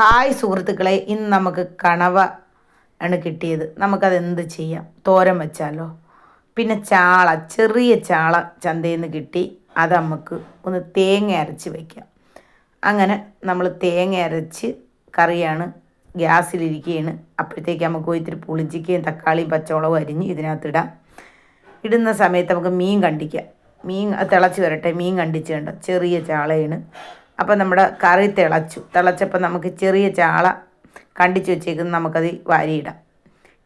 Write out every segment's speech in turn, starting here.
Hi സുഹൃത്തുക്കളെ ഇന്ന് നമുക്ക് കണവ ആണ് കിട്ടിയത്. നമുക്കത് എന്ത് ചെയ്യാം? തോരൻ വെച്ചാലോ? പിന്നെ ചാള ചെറിയ ചാള ചന്തയിൽ നിന്ന് കിട്ടി. അത് നമുക്ക് ഒന്ന് തേങ്ങ അരച്ച് വയ്ക്കാം അങ്ങനെ നമ്മൾ തേങ്ങ അരച്ച് കറിയാണ് ഗ്യാസിലിരിക്കുകയാണ്. അപ്പോഴത്തേക്ക് നമുക്ക് ഇത്തിരി പുളിഞ്ചിക്കയും തക്കാളിയും പച്ചമുളകും അരിഞ്ഞ് ഇതിനകത്തിടാം. ഇടുന്ന സമയത്ത് നമുക്ക് മീൻ കണ്ടിക്കാം. മീൻ തിളച്ച് വരട്ടെ. മീൻ കണ്ടിച്ച് കണ്ട ചെറിയ ചാളയാണ്. അപ്പോൾ നമ്മുടെ കറി തിളച്ചു. തിളച്ചപ്പോൾ നമുക്ക് ചെറിയ ചാള കണ്ടിച്ച് വെച്ചേക്കുന്ന. നമുക്കത് വാരിയിടാം.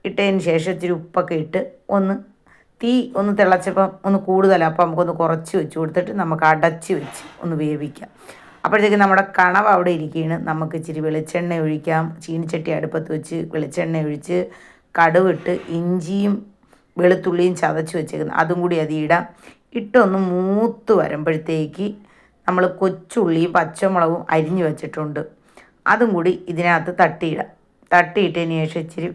ഇട്ടതിന് ശേഷം ഇച്ചിരി ഉപ്പൊക്കെ ഇട്ട് ഒന്ന് തീ ഒന്ന് തിളച്ചപ്പം ഒന്ന് കൂടുതലാണ് അപ്പോൾ നമുക്കൊന്ന് കുറച്ച് വെച്ച് കൊടുത്തിട്ട് നമുക്ക് അടച്ച് വെച്ച് ഒന്ന് വേവിക്കാം. അപ്പോഴത്തേക്ക് നമ്മുടെ കണവ് അവിടെ ഇരിക്കുകയാണ്. നമുക്ക് ഇച്ചിരി വെളിച്ചെണ്ണ ഒഴിക്കാം. ചീനിച്ചട്ടി അടുപ്പത്ത് വെച്ച് വെളിച്ചെണ്ണ ഒഴിച്ച് കടുവിട്ട് ഇഞ്ചിയും വെളുത്തുള്ളിയും ചതച്ച് വെച്ചേക്കുന്നത് അതും കൂടി അത് ഇടാം. ഇട്ടൊന്ന് മൂത്ത് വരുമ്പോഴത്തേക്ക് നമ്മൾ കൊച്ചുള്ളിയും പച്ചമുളകും അരിഞ്ഞു വെച്ചിട്ടുണ്ട്. അതും കൂടി ഇതിനകത്ത് തട്ടിയിടാം. തട്ടിയിട്ടതിന് ശേഷം ഇച്ചിരി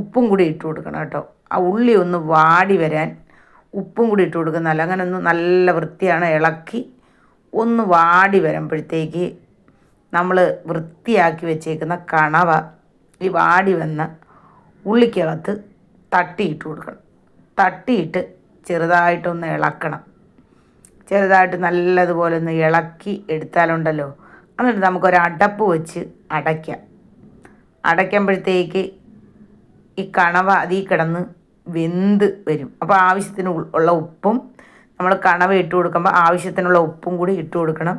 ഉപ്പും കൂടി ഇട്ട് കൊടുക്കണം കേട്ടോ. ആ ഉള്ളി ഒന്ന് വാടി വരാൻ ഉപ്പും കൂടി ഇട്ട് കൊടുക്കുന്നല്ല അങ്ങനെ ഒന്ന് നല്ല വൃത്തിയാണ് ഇളക്കി ഒന്ന് വാടി വരുമ്പോഴത്തേക്ക് നമ്മൾ വൃത്തിയാക്കി വെച്ചേക്കുന്ന കണവ ഈ വാടി വന്ന ഉള്ളിക്കകത്ത് തട്ടിയിട്ട് കൊടുക്കണം. തട്ടിയിട്ട് ചെറുതായിട്ടൊന്ന് ഇളക്കണം. ചെറുതായിട്ട് നല്ലതുപോലെ ഒന്ന് ഇളക്കി എടുത്താലുണ്ടല്ലോ. എന്നിട്ട് നമുക്കൊരു അടപ്പ് വെച്ച് അടയ്ക്കാം. അടയ്ക്കുമ്പോഴത്തേക്ക് ഈ കണവ അതിൽ കിടന്ന് വെന്ത് വരും. അപ്പോൾ ആവശ്യത്തിന് ഉള്ള ഉപ്പും നമ്മൾ കണവ ഇട്ട് കൊടുക്കുമ്പോൾ ആവശ്യത്തിനുള്ള ഉപ്പും കൂടി ഇട്ട് കൊടുക്കണം.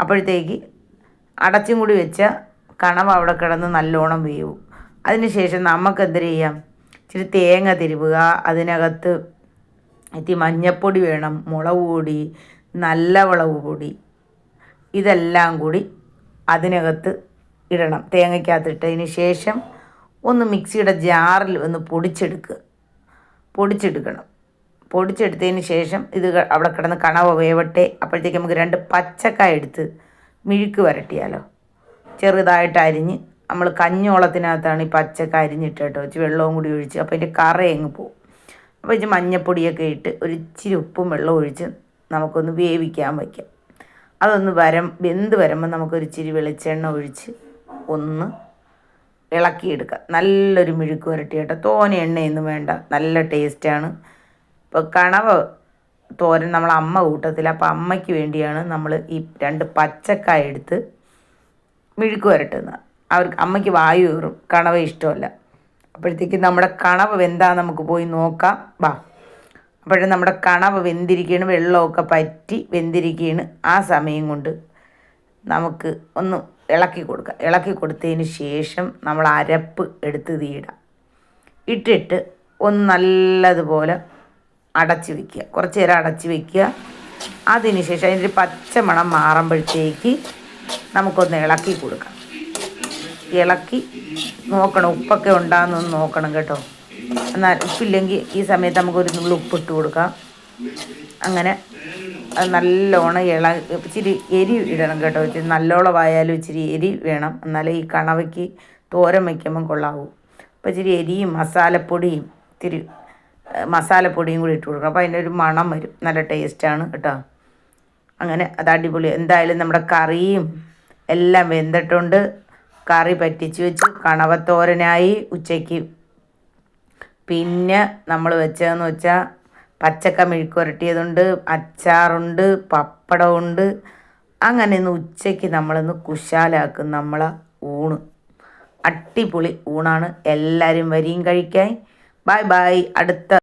അപ്പോഴത്തേക്ക് അടച്ചും കൂടി വെച്ചാൽ കണവ അവിടെ കിടന്ന് നല്ലോണം വേവും. അതിന് ശേഷം നമുക്ക് എന്ത് ചെയ്യാം? ഇച്ചിരി തേങ്ങ തിരുവുക അതിനകത്ത് ഇത്തിരി മഞ്ഞപ്പൊടി വേണം മുളക് പൊടി നല്ല മുളക് പൊടി. ഇതെല്ലാം കൂടി അതിനകത്ത് ഇടണം. തേങ്ങയ്ക്കകത്തിട്ടതിന് ശേഷം ഒന്ന് മിക്സിയുടെ ജാറിൽ ഒന്ന് പൊടിച്ചെടുക്കുക പൊടിച്ചെടുക്കണം. പൊടിച്ചെടുത്തതിന് ശേഷം ഇത് അവിടെ കിടന്ന് കണവ വേവട്ടെ. അപ്പോഴത്തേക്ക് നമുക്ക് രണ്ട് പച്ചക്കായ എടുത്ത് മിഴുക്ക് വരട്ടിയാലോ. ചെറുതായിട്ട് അരിഞ്ഞ് നമ്മൾ കഞ്ഞോളത്തിനകത്താണ് ഈ പച്ചക്ക അരിഞ്ഞിട്ട് കേട്ടോ. വെച്ച് വെള്ളവും കൂടി ഒഴിച്ച്. അപ്പോൾ അതിന്റെ കറയങ്ങ് പോവും. പോകും അപ്പോൾ ഇച്ചിരി മഞ്ഞപ്പൊടിയൊക്കെ ഇട്ട് ഒരു ഇച്ചിരി ഉപ്പും വെള്ളവും ഒഴിച്ച് നമുക്കൊന്ന് വേവിക്കാൻ വയ്ക്കാം അതൊന്ന് വരം വെന്ത് വരുമ്പോൾ നമുക്കൊരു ഇച്ചിരി വെളിച്ചെണ്ണ ഒഴിച്ച് ഒന്ന് ഇളക്കിയെടുക്കാം. നല്ലൊരു മിഴുക്ക് വരട്ടി കേട്ടോ. തോന എണ്ണയൊന്നും വേണ്ട. നല്ല ടേസ്റ്റാണ്. ഇപ്പോൾ കണവ് തോരൻ നമ്മൾ അമ്മ കൂട്ടത്തിൽ അപ്പോൾ അമ്മയ്ക്ക് വേണ്ടിയാണ് നമ്മൾ ഈ രണ്ട് പച്ചക്കായ എടുത്ത് മിഴുക്ക് വരട്ടുന്നത്. അവർക്ക് അമ്മയ്ക്ക് വായു കയറും. കണവ ഇഷ്ടമല്ല. അപ്പോഴത്തേക്ക് നമ്മുടെ കണവ് വെന്താ നമുക്ക് പോയി നോക്കാം. വാ. അപ്പോഴും നമ്മുടെ കണവ് വെന്തിരിക്കുകയാണ് വെള്ളമൊക്കെ പറ്റി വെന്തിരിക്കുകയാണ് ആ സമയം കൊണ്ട് നമുക്ക് ഒന്ന് ഇളക്കി കൊടുക്കാം. ഇളക്കി കൊടുത്തതിന് ശേഷം നമ്മൾ അരപ്പ് എടുത്ത് തീയിടാം ഇട്ടിട്ട് ഒന്ന് നല്ലതുപോലെ അടച്ച് വയ്ക്കുക കുറച്ച് നേരം അടച്ച് വയ്ക്കുക അതിന് ശേഷം അതിന്റെ പച്ചമണം മാറുമ്പോഴത്തേക്ക് നമുക്കൊന്ന് ഇളക്കി കൊടുക്കാം. ഇളക്കി നോക്കണം. ഉപ്പൊക്കെ ഉണ്ടാകുന്നൊന്ന് നോക്കണം കേട്ടോ. എന്നാൽ ഉപ്പില്ലെങ്കിൽ ഈ സമയത്ത് നമുക്ക് നമുക്കൊരു നുള്ളി ഉപ്പിട്ട് കൊടുക്കാം. അങ്ങനെ അത് നല്ലോണം ഇള ഇച്ചിരി എരി ഇടണം കേട്ടോ. ഇച്ചിരി നല്ലോളമായാലും ഇച്ചിരി എരി വേണം. എന്നാലേ ഈ കണവയ്ക്ക് തോരൻ വയ്ക്കുമ്പം കൊള്ളാവൂ. അപ്പോൾ ഇച്ചിരി എരിയും മസാലപ്പൊടിയും ഇത്തിരി മസാലപ്പൊടിയും കൂടി ഇട്ട് കൊടുക്കണം. അപ്പോൾ അതിന്റെ ഒരു മണം വരും. നല്ല ടേസ്റ്റാണ് കേട്ടോ. അങ്ങനെ അത് അടിപൊളി. എന്തായാലും നമ്മുടെ കറിയും എല്ലാം വെന്തിട്ടുണ്ട്. കറി പറ്റിച്ച് വെച്ച് കണവത്തോരനായി ഉച്ചയ്ക്ക്. പിന്നെ നമ്മൾ വെച്ചതെന്ന് വെച്ചാൽ പച്ചക്ക മെഴുക്കുരട്ടിയതുണ്ട് അച്ചാറുണ്ട് പപ്പടമുണ്ട് അങ്ങനെ ഇന്ന് ഉച്ചയ്ക്ക് നമ്മളിന്ന് കുശാലാക്കും നമ്മളെ ഊണ്. അടിപൊളി ഊണാണ്. എല്ലാവരും വരിയും കഴിക്കാൻ. Bye bye. അടുത്ത